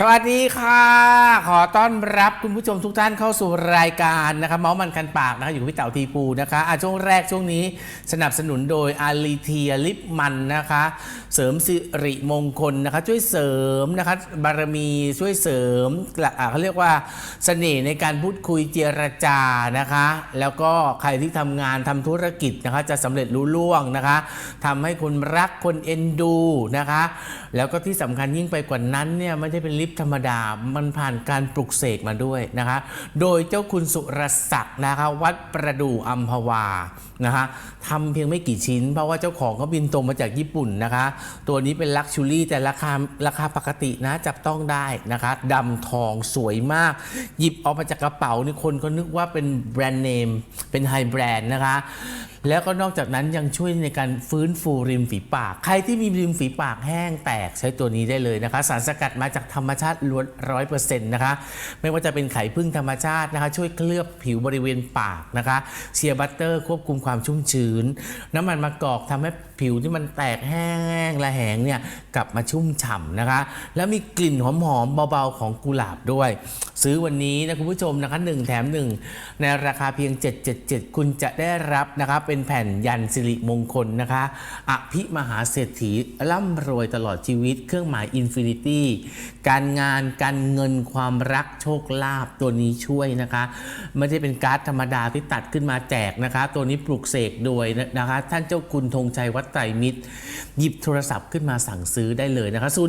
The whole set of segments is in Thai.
สวัสดีค่ะ ขอต้อนรับคุณผู้ชมทุกท่านเข้าสู่รายการนะคะเมาส์มันคันปากนะคะอยู่กับพี่เต๋าทีปูนะคะอะช่วงแรกช่วงนี้สนับสนุนโดยอาลีเทียลิปมันนะคะ เสริมสิริมงคลนะคะ ช่วยเสริมนะคะบารมีช่วยเสริมอะเขาเรียกว่าเสน่ห์ในการพูดคุยเจรจานะคะ แล้วก็ใครที่ทำงานทำธุรกิจนะคะ จะสำเร็จรุ่ล่วงนะคะทำให้คนรักคนเอ็นดูนะคะ แล้วก็ที่สำคัญยิ่งไปกว่านั้นเนี่ยไม่ได้เป็นลิฟต์ธรรมดา มันผ่านการปลุกเสกมาด้วยนะคะ โดยเจ้าคุณสุรศักดิ์นะคะวัดประดู่อัมพวานะคะทำเพียงไม่กี่ชิ้น เพราะว่าเจ้าของเขาบินตรงมาจากญี่ปุ่นนะคะ ตัวนี้เป็นลักชูรี่แต่ราคาราคาปกตินะจับต้องได้นะคะดำทองสวยมาก หยิบออกมาจากกระเป๋านี่คนก็นึกว่าเป็นแบรนด์เนม เป็นไฮแบรนด์นะคะ แล้วก็นอกจากนั้นยังช่วยในการฟื้นฟูริมฝีปาก ใครที่มีริมฝีปากแห้งแตกใช้ตัวนี้ได้เลยนะคะ สารสกัดมาจากธรรมชาติล้วนร้อยเปอร์เซ็นต์นะคะ ไม่ว่าจะเป็นไข่พึ่งธรรมชาตินะคะ ช่วยเคลือบผิวบริเวณปากนะคะเชียร์บัตเตอร์ควบคุมความชุ่มชื้น น้ำมันมะกอกทำให้ผิวที่มันแตกแห้งและแหงเนี่ยกลับมาชุ่มฉ่ำนะคะ แล้วมีกลิ่นหอมๆเบาๆของกุหลาบด้วย ซื้อวันนี้นะคุณผู้ชมนะคะ1แถม 1 ในราคาเพียง 777 คุณจะได้รับนะคะเป็นแผ่นยันสิริมงคลนะคะอภิมหาเศรษฐีร่ำรวยตลอดชีวิต เครื่องหมายอินฟินิตี้การงานการเงินความรักโชคลาภตัวนี้ช่วยนะคะ ไม่ใช่เป็นการ์ดธรรมดาที่ตัดขึ้นมาแจกนะคะ ตัวนี้ปลุกเสกโดยนะคะ ท่านเจ้าคุณธงชัยวัดไตรมิตร หยิบโทรศัพท์ขึ้นมาสั่งซื้อได้เลยนะคะ 0902545319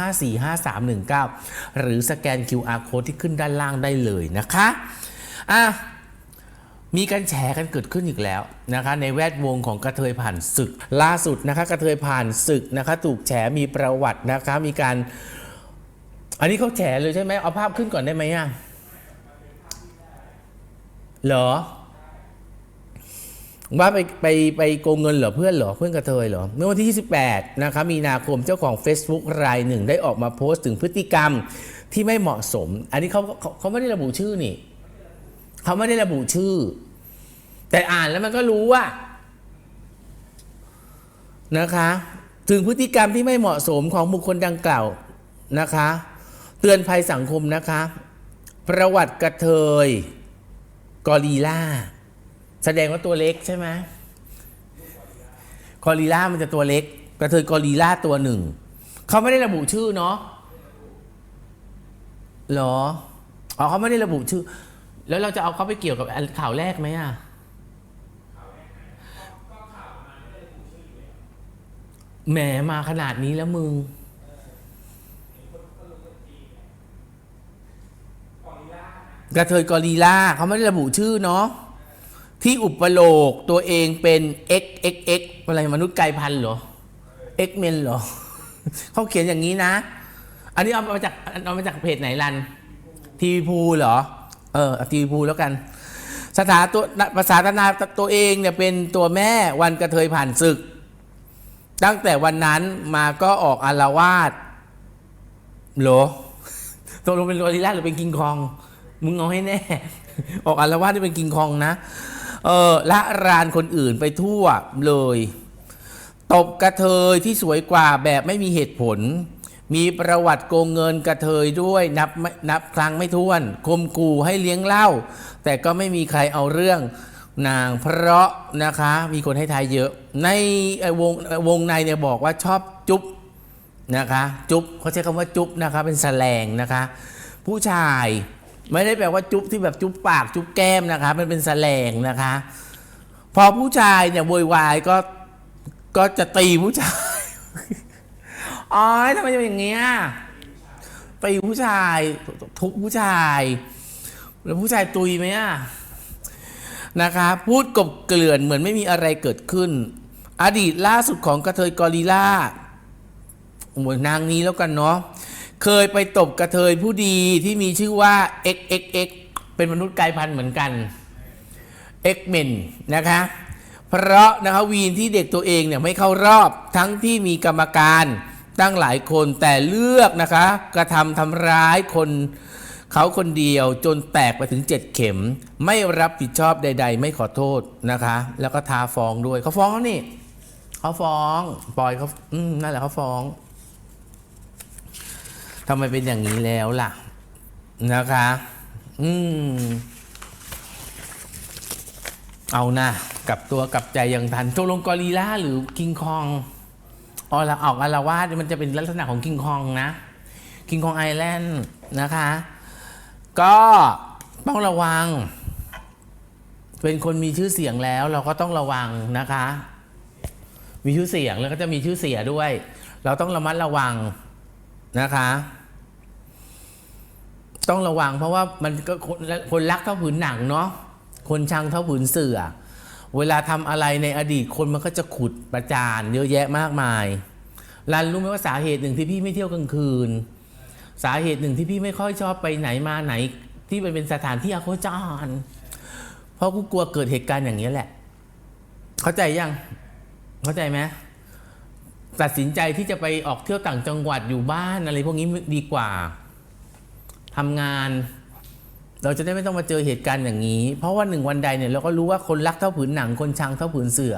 0902545319 หรือสแกน QR code ที่ขึ้นด้านล่างได้เลยนะคะอะมีการแฉกันเกิดขึ้นอีกแล้วนะคะในแวดวงของกระเทยผ่านศึก ล่าสุดนะคะกระเทยผ่านศึกนะคะถูกแฉมีประวัตินะคะมีการ อันนี้เขาแฉเลยใช่ไหมเอาภาพขึ้นก่อนได้ไหมอะเหรอ ว่าไปไปไปโกงเงินเหรอเพื่อนเหรอเพื่อนกระเทยเหรอเมื่อวันที่ 28 นะคะมีนาคมเจ้าของ Facebook รายหนึ่งได้ออกมาโพสต์ถึงพฤติกรรมที่ไม่เหมาะสม อันนี้เขาเขาเขาไม่ได้ระบุชื่อนี่เขาไม่ได้ระบุชื่อ แต่อ่านแล้วมันก็รู้ว่านะคะ ถึงพฤติกรรมที่ไม่เหมาะสมของบุคคลดังกล่าวนะคะ เตือนภัยสังคมนะคะ ประวัติกระเทย กอริลล่า แสดงว่าตัวเล็กใช่ไหมกอริล่ามันจะตัวเล็กกระเทยกอริล่าตัวหนึ่งเขาไม่ได้ระบุชื่อเนาะหรออ๋อเขาไม่ได้ระบุชื่อ แล้วเราจะเอาเขาไปเกี่ยวกับข่าวแรกไหมอะแหมมาขนาดนี้แล้วมึงกระเทยกอริล่าเขาไม่ได้ระบุชื่อเนาะ ที่อุปโลกตัวเองเป็น x x x อะไรมนุษย์ไกลพันธ์เหรอ x men เหรอ เขาเขียนอย่างนี้นะ อันนี้เอามาจากเอามาจากเพจไหนรันทีวีพูเหรอ เออทีวีพูแล้วกัน สถาตัวภาษาตนาตัวเองเนี่ยเป็นตัวแม่วันกระเทยผ่านศึก ตั้งแต่วันนั้นมาก็ออกอารวาสเหรอตกลงเป็นโรลิล่าหรือเป็นกิงคอง มึงเอาให้แน่ ออกอารวาสที่เป็นกิงคองนะ เออละรานคนอื่นไปทั่วเลย ตบกระเทยที่สวยกว่าแบบไม่มีเหตุผล มีประวัติโกงเงินกระเทยด้วยนับไม่นับครั้งไม่ถ้วนคมกูให้เลี้ยงเหล้าแต่ก็ไม่มีใครเอาเรื่องนางเพราะนะคะมีคนให้ทายเยอะ ในวงวงในเนี่ยบอกว่าชอบจุ๊บนะคะ จุ๊บเขาใช้คำว่าจุ๊บนะคะเป็นแสลงนะคะ ผู้ชาย ไม่ได้แปลว่าจุ๊บที่แบบจุ๊บปากจุ๊บแก้มนะคะ มันเป็นแสลงนะคะ พอผู้ชายเนี่ยโวยวายก็ก็จะตีผู้ชายอ๋อยทำไมเป็นอย่างเงี้ยตีผู้ชายทุบผู้ชาย แล้วผู้ชายตุยไหมอะนะคะ พูดกบเกลื่อนเหมือนไม่มีอะไรเกิดขึ้น อดีตล่าสุดของกระเทยกอริลล่าโอ้ยนางนี้แล้วกันเนาะ เคยไปตบกระเทยผู้ดีที่มีชื่อว่า XXX เป็นมนุษย์กายพันธุ์เหมือนกัน X Men นะคะ เพราะนะคะวีนที่เด็กตัวเองเนี่ยไม่เข้ารอบทั้งที่มีกรรมการตั้งหลายคนแต่เลือกนะคะ กระทำทำร้ายคนเขาคนเดียวจนแตกไปถึง 7 เข็ม ไม่รับผิดชอบใด ๆ ไม่ขอโทษนะคะ แล้วก็ทาฟ้องด้วยเขาฟ้องแล้วนี่เขาฟ้องปล่อยเขาอืมนั่นแหละเขาฟ้อง ทำไมเป็นอย่างนี้แล้วล่ะ นะคะ อืม เอานะกับตัวกับใจอย่างทันโจลงกอริล่าหรือคิงคองอ๋อละออกอาราวาสมันจะเป็นลักษณะของคิงคองนะคิงคองไอแลนด์นะคะ ก็ต้องระวัง เป็นคนมีชื่อเสียงแล้วเราก็ต้องระวังนะคะ มีชื่อเสียงแล้วก็จะมีชื่อเสียด้วย เราต้องระมัดระวังนะคะ ต้องระวังเพราะว่ามันก็คนคนรักเท่าผืนหนังเนาะคนชังเท่าผืนเสือ เวลาทำอะไรในอดีตคนมันก็จะขุดประจานเยอะแยะมากมายรันรู้ไหมว่าสาเหตุหนึ่งที่พี่ไม่เที่ยวกลางคืน สาเหตุหนึ่งที่พี่ไม่ค่อยชอบไปไหนมาไหน ที่มันเป็นสถานที่อโคจร เพราะกูกลัวเกิดเหตุการณ์อย่างนี้แหละ เข้าใจยังเข้าใจไหมตัดสินใจที่จะไปออกเที่ยวต่างจังหวัดอยู่บ้านอะไรพวกนี้ดีกว่า ทำงาน เราจะได้ไม่ต้องมาเจอเหตุการณ์อย่างนี้ เพราะว่าหนึ่งวันใดเนี่ยเราก็รู้ว่าคนรักเท่าผืนหนังคนชังเท่าผืนเสือ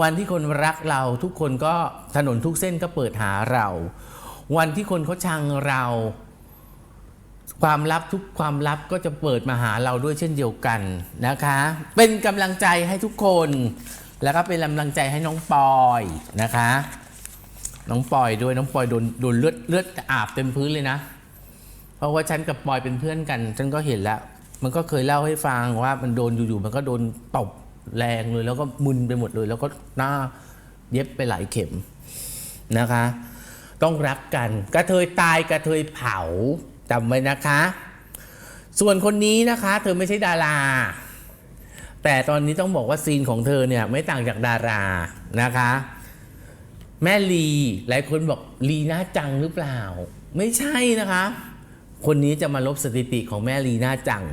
วันที่คนรักเราทุกคนก็ถนนทุกเส้นก็เปิดหาเรา วันที่คนเขาชังเรา ความลับทุกความลับก็จะเปิดมาหาเราด้วยเช่นเดียวกันนะคะ เป็นกำลังใจให้ทุกคนแล้วก็เป็นกำลังใจให้น้องปอยนะคะ น้องปอยด้วยน้องปอยโดนโดนเลือดเลือดอาบเต็มพื้นเลยนะ เพราะว่าฉันกับปอยเป็นเพื่อนกัน ฉันก็เห็นแล้ว มันก็เคยเล่าให้ฟังว่ามันโดนอยู่ๆมันก็โดนตบแรงเลย แล้วก็มึนไปหมดเลย แล้วก็หน้าเย็บไปหลายเข็มนะคะ ต้องรักกัน กระเทยตายกระเทยเผาจำไว้นะคะ ส่วนคนนี้นะคะ เธอไม่ใช่ดารา แต่ตอนนี้ต้องบอกว่าซีนของเธอเนี่ยไม่ต่างจากดารานะคะ แม่ลีหลายคนบอกลีน่าจังหรือเปล่า ไม่ใช่นะคะ คนนี้จะมาลบสถิติของแม่ลีน่าจัง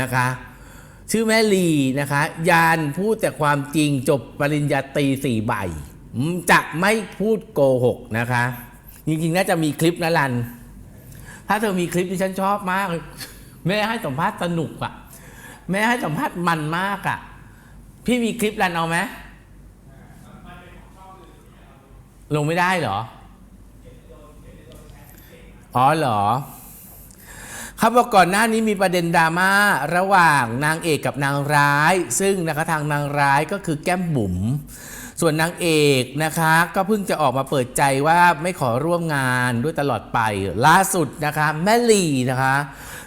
นะคะ ชื่อแม่ลีนะคะ ยานพูดแต่ความจริงจบปริญญาตรีสี่ใบจะไม่พูดโกหกนะคะ จริงๆ น่าจะมีคลิปนะรัน ถ้าเธอมีคลิปที่ฉันชอบมาก แม่ให้สัมภาษณ์สนุกอะ่ะ แม่ให้สัมภาษณ์มันมากอะ่ะ พี่มีคลิปรันเอาไหมลงไม่ได้เหรอ อ๋อเหรอ เขาบอกก่อนหน้านี้มีประเด็นดราม่าระหว่างนางเอกกับนางร้าย ซึ่งนะคะทางนางร้ายก็คือแก้มบุ๋มส่วนนางเอกนะคะ ก็เพิ่งจะออกมาเปิดใจว่าไม่ขอร่วมงานด้วยตลอดไปล่าสุดนะคะ แม่ลีนะคะ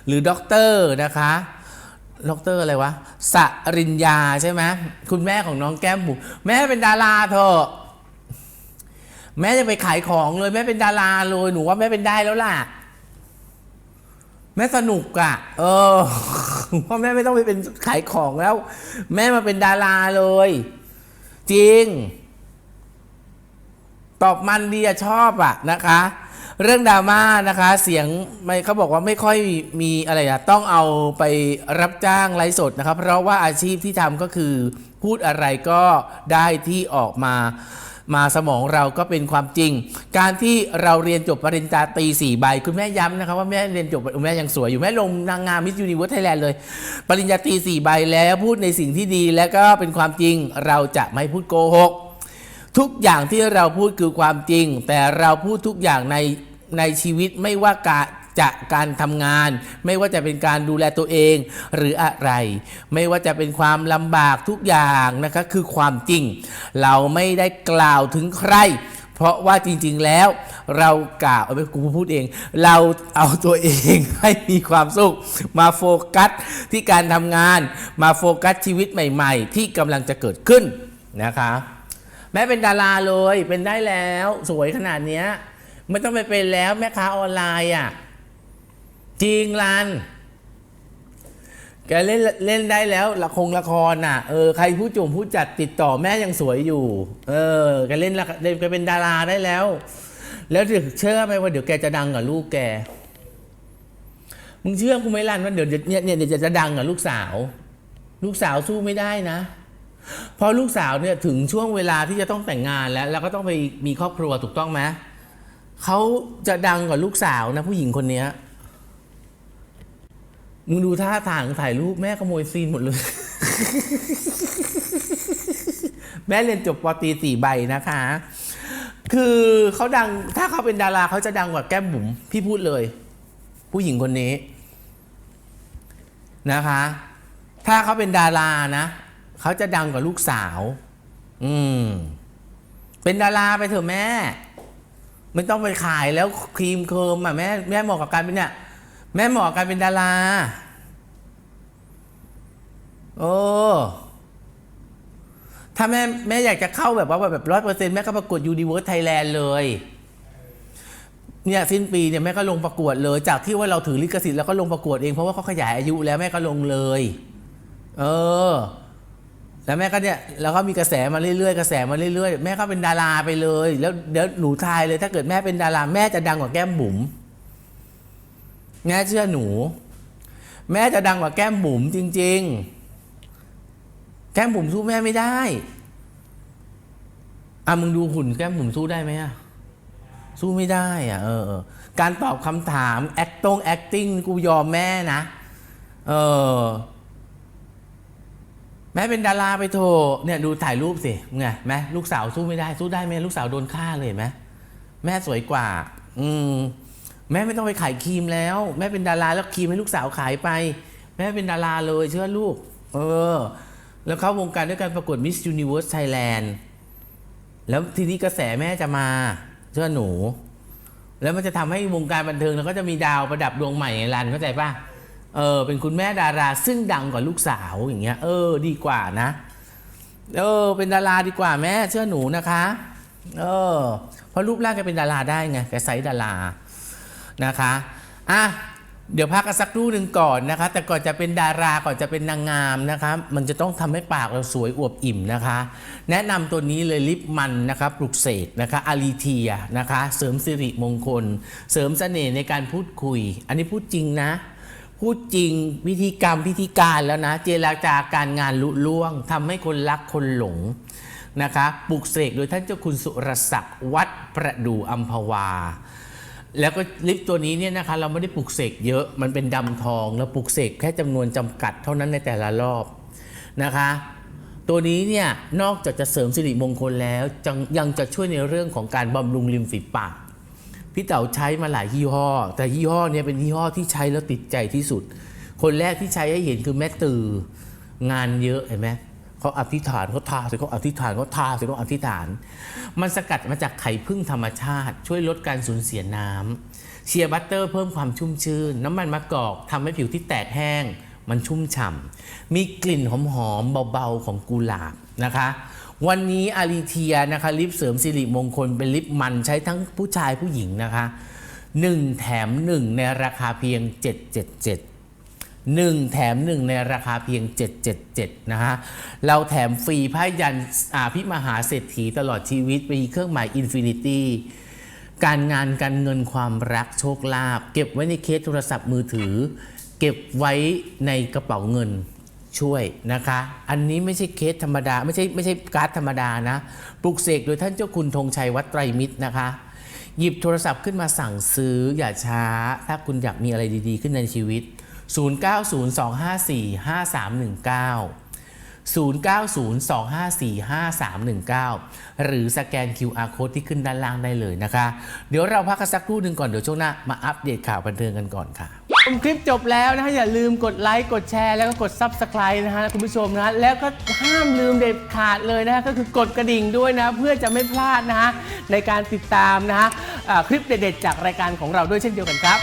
หรือด็อกเตอร์นะคะด็อกเตอร์อะไรวะสริญญาใช่ไหมคุณแม่ของน้องแก้มบุ๋มแม่เป็นดาราเถอะแม่จะไปขายของเลยแม่เป็นดาราเลยหนูว่าแม่เป็นได้แล้วล่ะ แม่สนุกอะ่ะ เออพราะแม่ไม่ต้องไปเป็นขายของแล้ว แม่มาเป็นดาราเลย จริง ตอบมันดีอะชอบอะนะคะ เรื่องดราม่านะคะ เสียงไม่เขาบอกว่าไม่ค่อยมีอะไรอะต้องเอาไปรับจ้างไลฟ์สดนะครับ เพราะว่าอาชีพที่ทำก็คือ พูดอะไรก็ได้ที่ออกมา มาสมองเราก็เป็นความจริง การที่เราเรียนจบปริญญาตรีสี่ใบ คุณแม่ย้ำนะครับว่าแม่เรียนจบแม่ยังสวยอยู่แม่ลงนางงามมิสยูนิเวิร์สไทยแลนด์เลย ปริญญาตรีสี่ใบแล้วพูดในสิ่งที่ดีและก็เป็นความจริงเราจะไม่พูดโกหกทุกอย่างที่เราพูดคือความจริง แต่เราพูดทุกอย่างในในชีวิตไม่ว่ากา จะการทำงาน ไม่ว่าจะเป็นการดูแลตัวเองหรืออะไร ไม่ว่าจะเป็นความลำบากทุกอย่างนะคะคือความจริง เราไม่ได้กล่าวถึงใคร เพราะว่าจริงๆแล้วเรากล่าวเอาไปกูพูดเอง เราเอาตัวเองให้มีความสุข มาโฟกัสที่การทำงาน มาโฟกัสชีวิตใหม่ๆ ที่กำลังจะเกิดขึ้นนะคะแม่เป็นดาราเลยเป็นได้แล้ว สวยขนาดเนี้ยไม่ต้องไปเป็นแล้วแม่ค้าออนไลน์อะ จริงรันแกเล่นเล่นได้แล้วละครละครน่ะเออใครผู้จงผู้จัดติดต่อแม่ยังสวยอยู่ เออแกเล่นละเล่นแกเป็นดาราได้แล้ว แล้วเชื่อไหมว่าเดี๋ยวแกจะดังกับลูกแกมึงเชื่อกูไหมรันว่าเดี๋ยวเนี่ยเนี่ยเดี๋ยวจะดังกับลูกสาว ลูกสาวสู้ไม่ได้นะพอลูกสาวเนี่ยถึงช่วงเวลาที่จะต้องแต่งงานแล้ว แล้วก็ต้องไปมีครอบครัวถูกต้องไหมเขาจะดังกว่าลูกสาวนะผู้หญิงคนเนี้ย มึงดูท่าทางถ่ายรูปแม่ขโมยซีนหมดเลย แม่เรียนจบปตีสี่ใบนะคะ คือเขาดังถ้าเขาเป็นดาราเขาจะดังกว่าแก้มบุ๋มพี่พูดเลย ผู้หญิงคนนี้นะคะ ถ้าเขาเป็นดารานะเขาจะดังกว่าลูกสาว อืม เป็นดาราไปเถอะแม่ ไม่ต้องไปขายแล้วครีมเคิร์มอะแม่แม่เหมาะกับการเป็นเนี่ย แม่หมาะกับการเป็นดารา โอ้ ถ้าแม่แม่อยากจะเข้าแบบว่าแบบร้อยเปอร์เซ็นต์แม่ก็ประกวดยูนิเวิร์สไทยแลนด์เลย เนี่ยสิ้นปีเนี่ยแม่ก็ลงประกวดเลย จากที่ว่าเราถือลิขสิทธิ์แล้วก็ลงประกวดเองเพราะว่าเขาขยายอายุแล้วแม่ก็ลงเลย เออ แล้วแม่ก็เนี่ยแล้วก็มีกระแสมาเรื่อยๆกระแสมาเรื่อยๆแม่ก็เป็นดาราไปเลย แล้วเดี๋ยวหนูทายเลย ถ้าเกิดแม่เป็นดาราแม่จะดังกว่าแก้มบุ๋ม แม่เชื่อหนู แม่จะดังกว่าแก้มบุ๋มจริง ๆ แก้มบุ๋มสู้แม่ไม่ได้ อะมึงดูหุ่นแก้มบุ๋มสู้ได้ไหมอะสู้ไม่ได้อะเออ การตอบคำถาม acting acting กูยอมแม่นะ เออ แม่เป็นดาราไปโถเนี่ยดูถ่ายรูปสิไงแม่ลูกสาวสู้ไม่ได้ สู้ได้ไหมลูกสาวโดนฆ่าเลยไหมแม่สวยกว่า อืม แม่ไม่ต้องไปขายครีมแล้ว แม่เป็นดาราแล้วครีมให้ลูกสาวขายไป แม่เป็นดาราเลยเชื่อลูก เออ แล้วเข้าวงการด้วยการประกวด Miss Universe Thailand แล้วทีนี้กระแสแม่จะมา เชื่อหนู แล้วมันจะทำให้วงการบันเทิงแล้วก็จะมีดาวประดับดวงใหม่ไงรันเข้าใจป่ะเออ เป็นคุณแม่ดาราซึ่งดังกว่าลูกสาวอย่างเงี้ย เออ ดีกว่านะ เออ เป็นดาราดีกว่าแม่ เชื่อหนูนะคะ เออ เพราะรูปร่างแกเป็นดาราได้ไงแกไซส์ดารา นะคะอะเดี๋ยวพักกันสักครู่หนึ่งก่อนนะคะ แต่ก่อนจะเป็นดาราก่อนจะเป็นนางงามนะคะ มันจะต้องทำให้ปากเราสวยอวบอิ่มนะคะ แนะนำตัวนี้เลยลิปมันนะคะปลุกเสกนะคะอารีเทียนะคะ เสริมสิริมงคล เสริมเสน่ห์ในการพูดคุย อันนี้พูดจริงนะ พูดจริงวิธีกรรมพิธีการแล้วนะ เจรจาการงานลุล่วงทำให้คนรักคนหลงนะคะปลุกเสกโดยท่านเจ้าคุณสุรศักดิ์วัดประดู่อัมพวา แล้วก็ลิปตัวนี้เนี่ยนะคะเราไม่ได้ปลุกเสกเยอะมันเป็นดำทองแล้วปลุกเสกแค่จำนวนจำกัดเท่านั้นในแต่ละรอบนะคะ ตัวนี้เนี่ยนอกจากจะเสริมสิริมงคลแล้วยังจะช่วยในเรื่องของการบำรุงริมฝีปากพี่เต๋าใช้มาหลายยี่ห้อ แต่ยี่ห้อเนี้เป็นยี่ห้อที่ใช้แล้วติดใจที่สุด คนแรกที่ใช้ให้เห็นคือแม่ตืองานเยอะเห็นไหม เขาอธิษฐานเขาทาเสร็จเขาอธิษฐานเขาทาเสร็จเขาอธิษฐาน มันสกัดมาจากไข่พึ่งธรรมชาติ ช่วยลดการสูญเสียน้ำเชียร์บัตเตอร์เพิ่มความชุ่มชื้น น้ำมันมะกอกทำให้ผิวที่แตกแห้ง มันชุ่มฉ่ำมีกลิ่นหอมๆเบาๆของกุหลาบนะคะวันนี้อารีเทียนะคะลิปเสริมสิริมงคลเป็นลิปมันใช้ทั้งผู้ชายผู้หญิงนะคะ 1 แถม 1 ในราคาเพียง 777 1 แถม 1 ในราคาเพียง 777 นะฮะ เราแถมฟรีผ้ายันอาพิมหาเศรษฐีตลอดชีวิตมีเครื่องหมายอินฟินิตี้การงานการเงินความรักโชคลาภเก็บไว้ในเคสโทรศัพท์มือถือ เก็บไว้ในกระเป๋าเงินช่วยนะคะ อันนี้ไม่ใช่เคสธรรมดา ไม่ใช่ไม่ใช่การ์ดธรรมดานะปลุกเสกโดยท่านเจ้าคุณธงชัยวัดไตรมิตรนะคะ หยิบโทรศัพท์ขึ้นมาสั่งซื้ออย่าช้า ถ้าคุณอยากมีอะไรดี ๆ ขึ้นในชีวิต 0902545319 0902545319 หรือสแกน QR code ที่ขึ้นด้านล่างได้เลยนะคะ เดี๋ยวเราพักกันสักครู่หนึ่งก่อน เดี๋ยวช่วงหน้ามาอัปเดตข่าวบันเทิงกันก่อนค่ะชมคลิปจบแล้วนะฮะอย่าลืมกดไลค์กดแชร์แล้วก็กด Subscribe นะฮะคุณผู้ชมนะแล้วก็ห้ามลืมเด็ดขาดเลยนะฮะก็คือกดกระดิ่งด้วยนะเพื่อจะไม่พลาดนะฮะในการติดตามนะฮะคลิปเด็ดๆจากรายการของเราด้วยเช่นเดียวกันครับ